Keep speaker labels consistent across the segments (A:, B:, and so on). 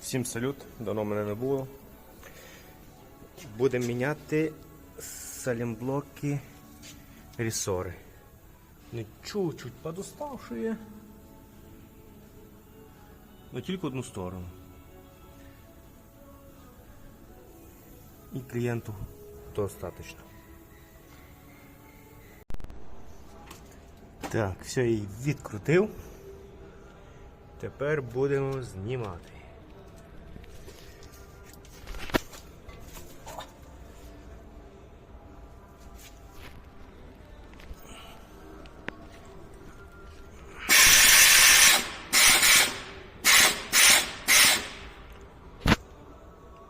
A: Всім салют, давно мене не було. Будемо міняти салімблоки рісори. Ну чуть-чуть подоставшие. Но тільки одну сторону. І клієнту достаточно. Так, все, її відкрутив. Тепер будемо знімати.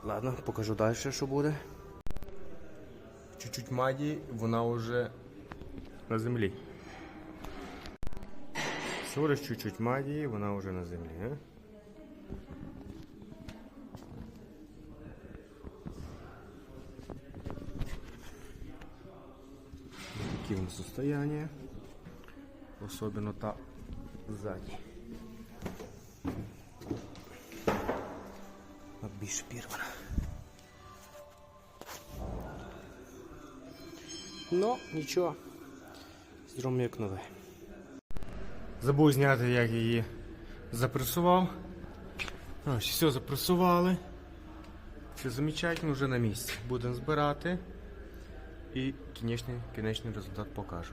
A: Ладно, покажу далі, що буде. Чуть-чуть маді, вона вже на землі. Всього лиш чуть-чуть магії, вона вже на землі, а? Такі в состояние. Особенно та ззаді. От більш пірвана. Ну, нічого. Зробимо як нове. Забув зняти, як її запресував. Ось, все запресували. Все замечательно, вже на місці. Будемо збирати і кінечний, кінечний результат покажу.